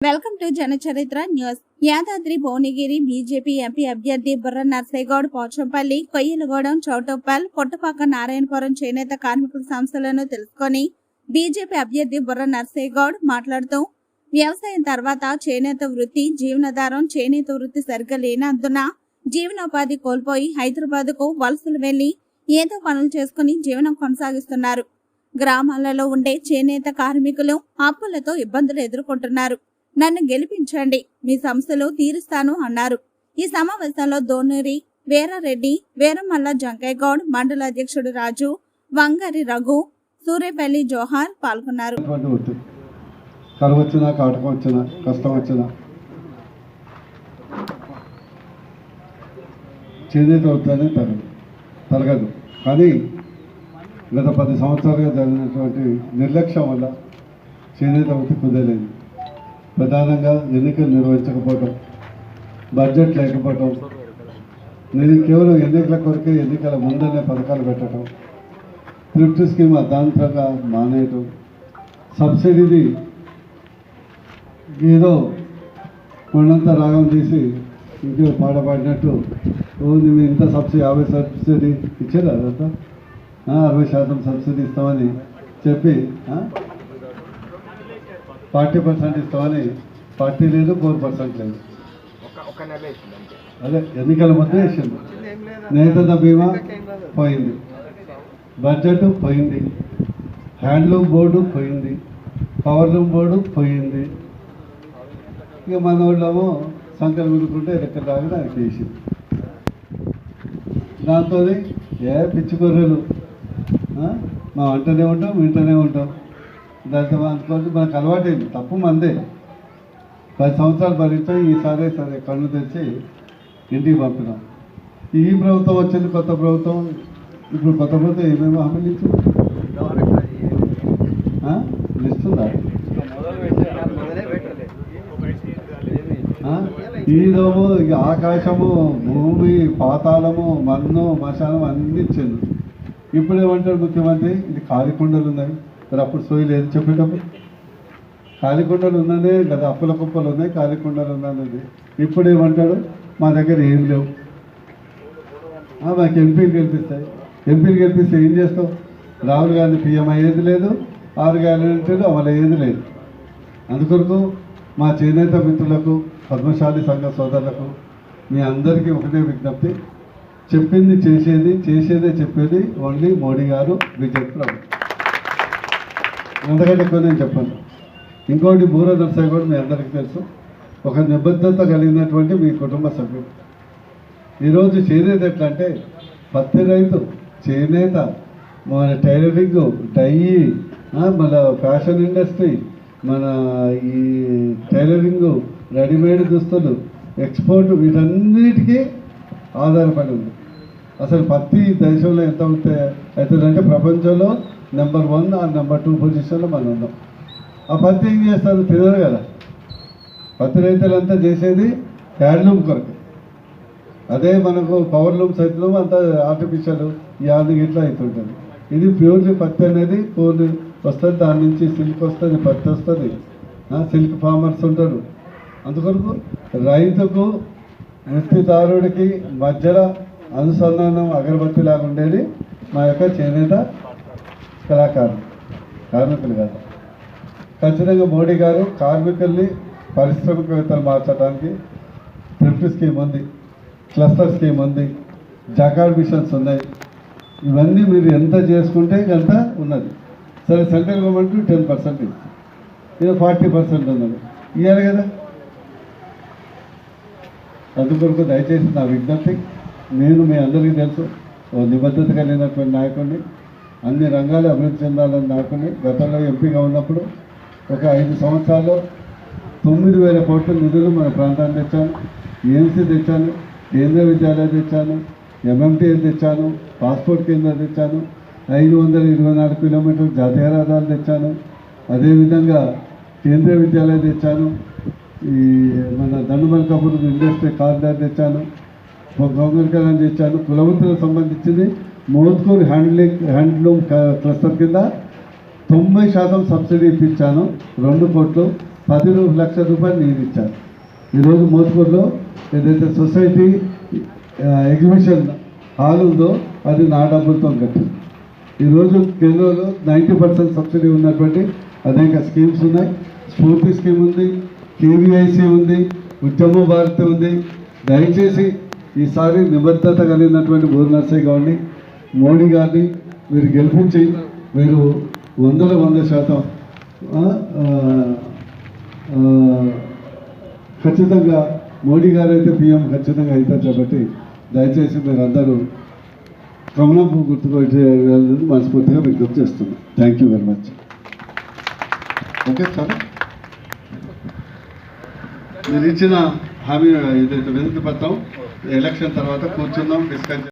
Welcome to Janacharitra news. Yadadri Bhuvanagiri BJP MP అభ్యర్థి బుర్ర నర్సేగౌడ్ పోచంపల్లి కొయ్యలగూడెం చౌటప్పల్ పుట్టపాక నారాయణపురం చేనేత కార్మికుల సంస్థలను తెలుసుకొని బీజేపీ అభ్యర్థి బుర్ర నర్సేగౌడ్ మాట్లాడుతూ వ్యవసాయం తర్వాత చేనేత వృత్తి జీవనాధారం చేనేత వృత్తి సరిగ్గా లేనందున జీవనోపాధి కోల్పోయి హైదరాబాద్కు వలసలు వెళ్ళి ఏదో పనులు చేసుకుని జీవనం కొనసాగిస్తున్నారు. గ్రామాలలో ఉండే చేనేత కార్మికులు అప్పులతో ఇబ్బందులు ఎదుర్కొంటున్నారు. నన్ను గెలిపించండి మీ సమస్యలు తీరుస్తాను అన్నారు. ఈ సమావేశంలో దోనూరి వీరారెడ్డి వీరమల్ల జంకయ్య మండల అధ్యక్షుడు రాజు వంగరి రఘు సూర్యపల్లి జోహార్ పాల్గొన్నారు. కరువు వచ్చినా కాటకం వచ్చినా కష్టం వచ్చినా. చేనేత వృత్తి తరగదు తరగదు. కానీ గత పది సంవత్సరాలుగా జరిగినటువంటి నిర్లక్ష్యం వల్ల చేనేత వృత్తి కుదరలేదు ప్రధానంగా ఎన్నికలు నిర్వహించకపోవటం బడ్జెట్ లేకపోవటం నేను కేవలం ఎన్నికల కొరకే ఎన్నికల ముందనే పథకాలు పెట్టడం థ్రిఫ్ట్ స్కీమ్ అర్ధాంతరంగా మానేయటం సబ్సిడీని ఏదో కొండంత రాగం తీసి ఇంకో పాట పాడినట్టు నువ్వు ఇంత సబ్సిడీ యాభై సబ్సిడీ ఇచ్చారు అదంతా? అరవై శాతం సబ్సిడీ ఇస్తామని చెప్పి ఫార్టీ పర్సెంట్ ఇస్తామని ఫార్టీ లేదు ఫోర్ పర్సెంట్ లేదు. అదే ఎన్నికల మధ్య వేసింది నేతల బీమా పోయింది. బడ్జెట్ పోయింది. హ్యాండ్లూమ్ బోర్డు పోయింది. పవర్లూమ్ బోర్డు పోయింది. ఇక మన వాళ్ళేమో సంకలు విడుకుంటే లెక్క తాగి దానికి వేసింది దాంతో ఏ పిచ్చి గొర్రెలు? మనం అంటూనే ఉంటాం వింటూనే ఉంటాం. దాంతో అనుకోండి మనకు అలవాటైంది. తప్పు మందే. పది సంవత్సరాలు భరించాం ఈసారి సరే కళ్ళు తెచ్చి ఇంటికి పంపినాం. ఈ ప్రభుత్వం వచ్చింది కొత్త ప్రభుత్వం. ఇప్పుడు కొత్త ప్రభుత్వం ఏమేమి హామీలు ఇచ్చింది? ఇస్తుందా? ఈరోజు ఆకాశము భూమి పాతాళము మన్ను మశానం అన్ని ఇచ్చింది. ఇప్పుడు ఏమంటాడు ముఖ్యమంత్రి? ఇది ఖాళీ ఉన్నాయి మరి అప్పుడు సోయి లేదు చెప్పేటప్పుడు కాలికొండలు ఉన్నానే ఉన్నదే కదా అప్పుల కుప్పలు ఉన్నాయి కాలికొండలు ఉన్నానది ఇప్పుడు ఏమంటాడు? మా దగ్గర ఏం లేవు. మాకు ఎంపీలు గెలిపిస్తాయి. ఎంపీలు గెలిపిస్తే ఏం చేస్తావు? రాహుల్ గాంధీ పిఎం అయ్యేది లేదు ఆరు గ్యారెంటీలు అమలు అయ్యేది లేదు. అందుకొరకు మా చేనేత మిత్రులకు పద్మశాలి సంఘ సోదరులకు మీ అందరికీ ఒకటే విజ్ఞప్తి. చెప్పింది చేసేది చేసేదే చెప్పేది ఓన్లీ మోడీ గారు బీజేపీ ప్రభుత్వం. అంతకంటే ఎక్కువ నేను చెప్పాను. ఇంకోటి బూర నర్సయ్య కూడా మీ అందరికీ తెలుసు. ఒక నిబద్ధత కలిగినటువంటి మీ కుటుంబ సభ్యుడు. ఈరోజు చేనేత ఎట్లా అంటే పత్తి రైతు చేనేత మన టైలరింగ్ డై మన ఫ్యాషన్ ఇండస్ట్రీ మన ఈ టైలరింగ్ రెడీమేడ్ దుస్తులు ఎక్స్పోర్ట్ వీటన్నిటికీ ఆధారపడి ఉంది. అసలు పత్తి దేశంలో ఎంత అవుతాయి అవుతుందంటే ప్రపంచంలో నెంబర్ వన్ ఆ నెంబర్ టూ పొజిషన్లో మనం ఉన్నాం. ఆ పత్తి ఏం చేస్తారు తినరు కదా. పత్తి రైతులంతా చేసేది హ్యాండ్లూమ్ కొరకు. అదే మనకు పవర్ లూమ్స్ అయితే అంత ఆర్టిఫిషియల్ యాది ఇట్లా అవుతుంటుంది. ఇది ప్యూర్లీ పత్తి అనేది పూర్లీ వస్తుంది దాని నుంచి సిల్క్ వస్తుంది పత్తి వస్తుంది. సిల్క్ ఫార్మర్స్ ఉంటారు. అందుకొరకు రైతుకు వృత్తిదారుడికి మధ్యలో అనుసంధానం అగరబత్తి లాగా ఉండేది మా యొక్క చేనేత కళాకారులు కార్మికులు కాదు. ఖచ్చితంగా మోడీ గారు కార్మికుల్ని పారిశ్రామికవేత్తలు మార్చడానికి థ్రిఫ్ట్ స్కీమ్ ఉంది క్లస్టర్ స్కీమ్ ఉంది జకాడ్ మిషన్స్ ఉన్నాయి. ఇవన్నీ మీరు ఎంత చేసుకుంటే ఎంత ఉన్నది. సరే సెంట్రల్ గవర్నమెంట్ టెన్ పర్సెంట్ ఇస్తుంది ఇది ఫార్టీ పర్సెంట్ ఉన్నది. ఇవ్వాలి కదా? అందుకొరకు దయచేసి నా విజ్ఞప్తి నేను మీ అందరికీ తెలుసు ఓ నిబద్ధత కలిగినటువంటి నాయకుడిని అన్ని రంగాలు అభివృద్ధి చెందాలని నాకుని గతంలో ఎంపీగా ఉన్నప్పుడు ఒక ఐదు సంవత్సరాల్లో తొమ్మిది వేల కోట్ల నిధులు మన ప్రాంతాన్ని తెచ్చాను. ఏఎంసీ తెచ్చాను కేంద్ర విద్యాలయం తెచ్చాను ఎంఎంటీ తెచ్చాను పాస్పోర్ట్ కేంద్రం తెచ్చాను ఐదు వందల ఇరవై నాలుగు కిలోమీటర్ల జాతీయ రహదారులు తెచ్చాను అదేవిధంగా కేంద్రీయ విద్యాలయం తెచ్చాను ఈ మన దండుమల్కాపూర్ ఇండస్ట్రీ కారిడార్ తెచ్చాను గౌరకరం తెచ్చాను కులవృత్తులకు సంబంధించింది మోత్కూర్ హ్యాండ్లింగ్ హ్యాండ్లూమ్ క్లస్టర్ కింద తొంభై శాతం సబ్సిడీ ఇప్పించాను. రెండు కోట్లు పది లక్షల రూపాయలు నేను ఇచ్చాను. ఈరోజు మోత్పూర్లో ఏదైతే సొసైటీ ఎగ్జిబిషన్ హాల్ ఉందో అది నా డబ్బులతో కట్టింది. ఈరోజు కేంద్రంలో నైంటీ పర్సెంట్ సబ్సిడీ ఉన్నటువంటి అనేక స్కీమ్స్ ఉన్నాయి. స్ఫూర్తి స్కీమ్ ఉంది కేవీఐసి ఉంది ఉద్యమ భారతి ఉంది. దయచేసి ఈసారి నిబద్ధత కలిగినటువంటి బోర్ నర్సయ్య గారిని మోడీ గారిని మీరు గెలిపించి మీరు వందల వంద శాతం ఖచ్చితంగా మోడీ గారు అయితే పిఎం ఖచ్చితంగా అవుతారు కాబట్టి దయచేసి మీరు అందరూ కమలం గుర్తుకొచ్చేయాలని మనస్ఫూర్తిగా విజ్ఞప్తి చేస్తున్నాను thank you very much okay sir. మీరు ఇచ్చిన హామీ ఏదైతే వినతి పత్రం ఎలక్షన్ తర్వాత కూర్చుందాం డిస్కస్